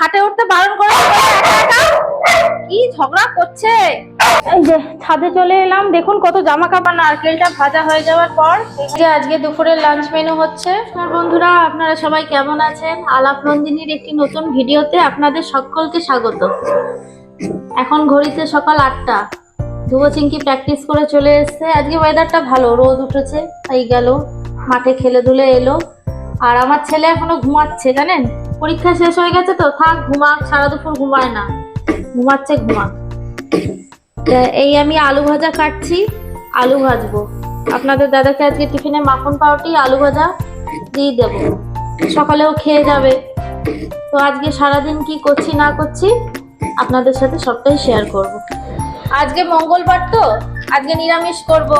খাটে উঠতে বারণ করে? কি ঝগড়া করছে? এই যে ছাদে চলে এলাম। দেখুন কত জামা কাপড় নারকেলটা ভাজা হয়ে যাওয়ার পর। যে আজকে দুপুরের লাঞ্চ মেনু হচ্ছে। আমার বন্ধুরা আপনারা সবাই কেমন আছেন? আলাপ নন্দিনীর একটি নতুন ভিডিওতে আপনাদের সকলকে স্বাগত। এখন ঘড়িতে সকাল আটটা। ধুবো চিংকি প্র্যাকটিস করে চলে এসেছে। আজকে ওয়েদারটা ভালো রোদ উঠেছে তাই গেল। মাঠে খেলে ধুলে এলো। আর আমার ছেলে এখনও ঘুমাচ্ছে জানেন? পরীক্ষা শেষ হয়ে গেছে তো, থাক ঘুমাক সারা দুপুর ঘুমায় না। ঘুমাচ্ছে ঘুমাক এই আমি আলু ভাজা কাটছি, আলু ভাজবো। আপনাদের দাদাকে আজকে টিফিনে মাখন পাউটি আলু ভাজা দিয়ে দেবো। সকালেও খেয়ে যাবে। তো আজকে সারাদিন কি করছি, না করছি, আপনাদের সাথে সবটাই শেয়ার করব। আজকে মঙ্গলবার তো, আজকে নিরামিষ করব।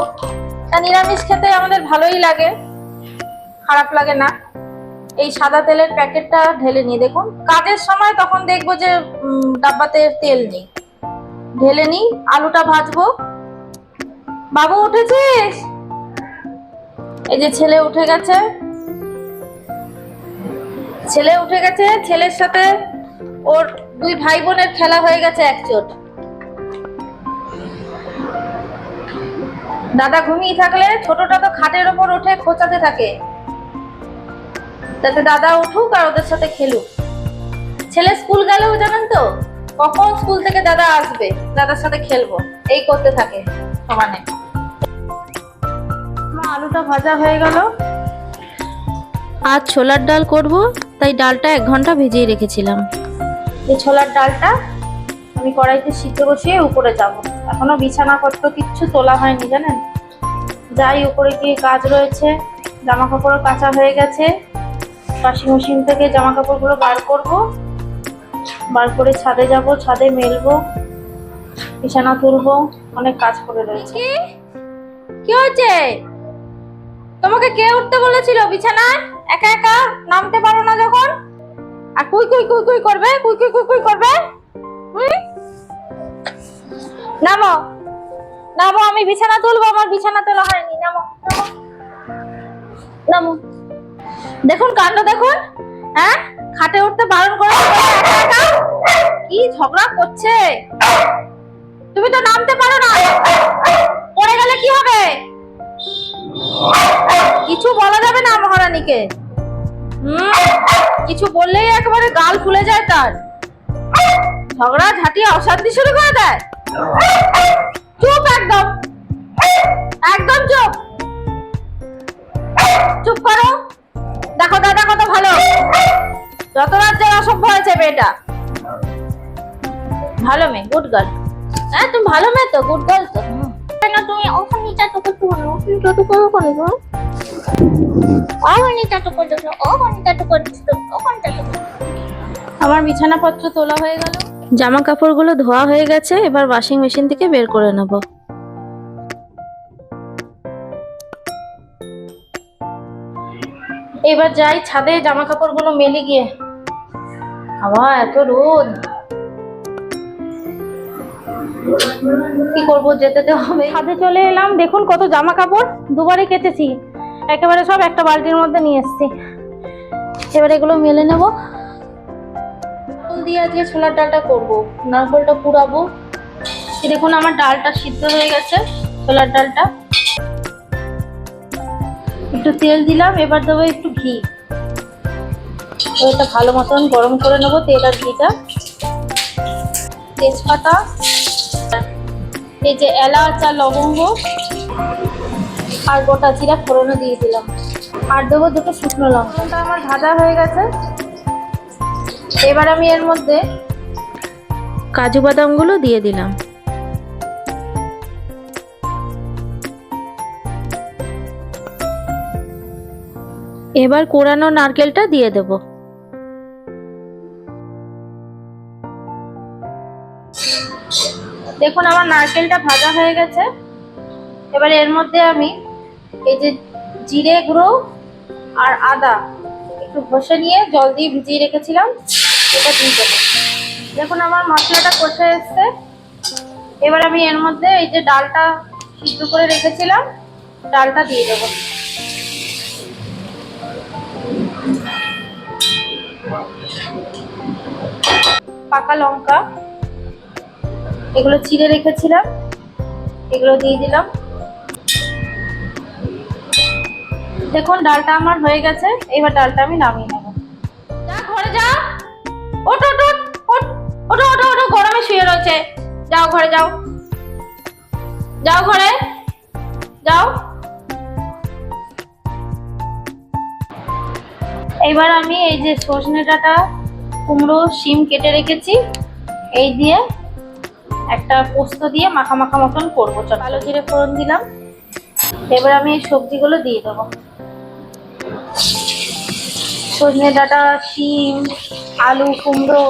তা নিরামিষ খেতে আমাদের ভালোই লাগে, খারাপ লাগে না। এই সাদা তেলের প্যাকেটটা ঢেলে নিই, দেখুন। কাজের সময় তখন দেখব যে ডাব্বাতে তেল নেই। ঢেলে নিই, আলুটা ভাজবো। বাবু, উঠেছিস? এই যে ছেলে উঠে গেছে। ছেলে উঠে গেছে, ছেলের সাথে ওর দুই ভাই বোনের খেলা হয়ে গেছে একচোট। দাদা ঘুমিয়ে থাকলে ছোটটা তো খাটের ওপর উঠে খোঁচাতে থাকে। যাতে দাদা উঠুক আর ওদের সাথে খেলুক। ছেলে স্কুল গেলেও জানেন তো কখন স্কুল থেকে দাদা আসবে দাদার সাথে খেলব। এই করতে থাকে। সমানে আলুটা ভাজা হয়ে গেল। আজ ছোলার ডাল করব তাই ডালটা এক ঘণ্টা ভিজিয়ে রেখেছিলাম। এই ছোলার ডালটা আমি কড়াইতে সিদ্ধ বসিয়ে উপরে যাব। এখনও বিছানাপত্র কিচ্ছু তোলা হয়নি জানেন? যাই উপরে গিয়ে কাজ রয়েছে জামা কাপড় কাঁচা হয়ে গেছে। ওয়াশিং মেশিন থেকে জামা কাপড়গুলো বার করব। বার করে ছাদে যাব, ছাদে মেলবো, বিছানা তুলবো, অনেক কাজ করে রয়েছে। কি? হয়েছে তোমাকে কে উঠতে বলেছিল বিছানায় একা একা? নামতে পারো না যখন? আর কুই কুই কুই কুই করবে? কুই কুই কুই কুই করবে? নামো। নামো, আমি বিছানা তুলবো, আমার বিছানা তোলা হয়নি। নামো নামো। নামো। দেখুন কাণ্ড, দেখুন। হ্যাঁ? খাটে উঠতে বারণ করে? কি ঝগড়া করছে? তুমি তো নামতে পারো না। পড়ে গেলে কি হবে? কিছু বলা যাবে না মহারানীকে। হুম? কিছু বললেই একেবারে গাল ফুলে যায় তার। ঝগড়া ঝাঁটিয়ে অশান্তি শুরু করে দেয়। চুপ একদম। একদম চুপ। চুপ করো। দেখো দাদা কত ভালো। যত রাজ্যের অসভ্য হয়েছে মেয়েটা। ভালো মেয়ে গুড গার্ল হ্যাঁ তুমি ভালো মেয়ে তো গুড গার্ল তো। কেন তুমি ওখানে চাটুকো করো? ওখানে চাটুকো করে গো ওখানে চাটুকো দিল ওখানে চাটুকো দিল ওখানে চাটুকো আমার বিছানাপত্র তোলা হয়ে গেল। জামা কাপড়গুলো ধোয়া হয়ে গেছে। এবার ওয়াশিং মেশিন থেকে বের করে নেব। এবার যাই ছাদে জামা কাপড়গুলো মেলে গিয়ে। হাওয়া এত রোদ। কি করব যেতে তো হবে। ছাদে চলে এলাম দেখুন কত জামা কাপড় দুবারে কেটেছি। একেবারে সব একটা বালতির মধ্যে নিয়ে এসেছি। এবার এগুলো মেলে নেব। দিয়ে আজকে ছোলার ডালটা করব। নারকলটা পুরাবো। দেখুন আমার ডালটা সিদ্ধ হয়ে গেছে ছোলার ডালটা। একটু তেল দিলাম, এবার দেবো একটু ঘি। তো এটা ভালো মতন গরম করে নেব তেল আর ঘিটা। তেজপাতা, এই যে এলাচ আর লবঙ্গ, আর গোটা জিরা ফোড়নে দিয়ে দিলাম। আর দেবো দুটো শুকনো লঙ্কাটা আমার ভাজা হয়ে গেছে। এবার আমি এর মধ্যে কাজু বাদামগুলো দিয়ে দিলাম। এবার কোরানো নারকেলটা দিয়ে দেব। দেখুন, আমার নারকেলটা ভাজা হয়ে গেছে। এবার এর মধ্যে আমি এই যে জিরে গুঁড়ো আর আদা একটু ঘষে নিয়ে জল দিয়ে ভিজিয়ে রেখেছিলাম, এটা দিয়ে দেবো। দেখুন, আমার মশলাটা কষে এসছে। এবার আমি এর মধ্যে এই যে ডালটা সিদ্ধ করে রেখেছিলাম, ডালটা দিয়ে দেবো। পাকা লঙ্কা। এগুলো চিড়ে রেখেছিলাম। এগুলো দিয়ে দিলাম। দেখুন, ডালটা আমার হয়ে গেছে। এবার ডালটা আমি নামিয়ে নেব। যা, ঘরে যা। ওটো ওটো ওটো ওটো ওটো ওটো গরমে শুয়ে রয়েছে। যাও ঘরে, যাও। যাও ঘরে। যাও। এবার আমি এই যে সজনে ডাঁটা কুমড়ো, শিম কেটে রেখেছি। এই দিয়ে একটা পোস্ত দিয়ে মাখা মাখা মতন করব। চল কালো জিরে ফোড়ন দিলাম। এবার আমি এই সবজিগুলো দিয়ে দেবো। সজনে ডাটা, শিম, আলু, কুমড়ো।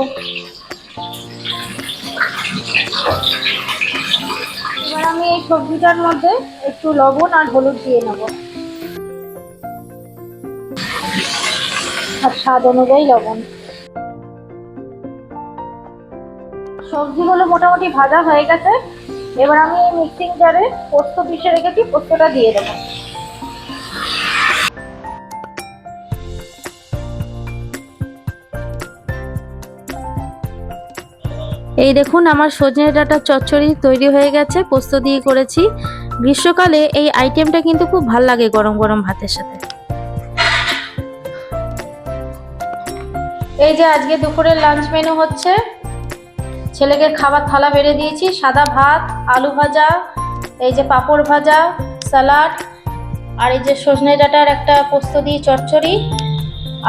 এবার আমি এই সবজিটার মধ্যে একটু লবণ আর হলুদ দিয়ে নেব। আর স্বাদ অনুযায়ী লবণ। সবজিগুলো মোটামুটি ভাজা হয়ে গেছে। এবার আমি মিক্সিং জারে পোস্ত পিষে রেখেছি পোস্তটা দিয়ে দেবো। এই দেখুন আমার সজনে ডাঁটা চচ্চড়ি তৈরি হয়ে গেছে পোস্ত দিয়ে করেছি। গ্রীষ্মকালে এই আইটেমটা কিন্তু খুব ভালো লাগে গরম গরম ভাতের সাথে। এই যে আজকে দুপুরের লাঞ্চ মেনু হচ্ছে। ছেলেকে খাবার থালা বেড়ে দিয়েছি, সাদা ভাত, আলু ভাজা, এই যে পাঁপড় ভাজা স্যালাড আর এই যে সজনে ডাঁটার একটা পোস্ত দিয়ে চচ্চড়ি,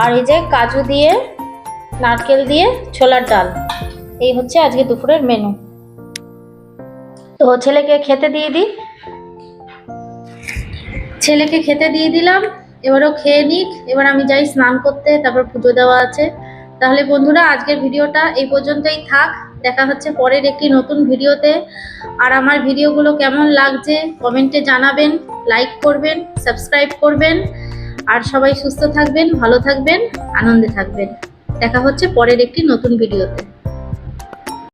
আর এই যে কাজু দিয়ে, নারকেল দিয়ে ছোলার ডাল। এই হচ্ছে আজকে দুপুরের মেনু তো ছেলেকে খেতে দিয়ে দিই। ছেলেকে খেতে দিয়ে দিলাম। এবারও খেয়ে নিক। এবার আমি যাই স্নান করতে, তারপর পুজো দেওয়া আছে। তাহলে বন্ধুরা, আজকের ভিডিওটা এই পর্যন্তই থাক। দেখা হচ্ছে পরের একটি নতুন ভিডিওতে। আর আমার ভিডিওগুলো কেমন লাগছে কমেন্টে জানাবেন, লাইক করবেন, সাবস্ক্রাইব করবেন। আর সবাই সুস্থ থাকবেন, ভালো থাকবেন, আনন্দে থাকবেন। দেখা হচ্ছে পরের একটি নতুন ভিডিওতে।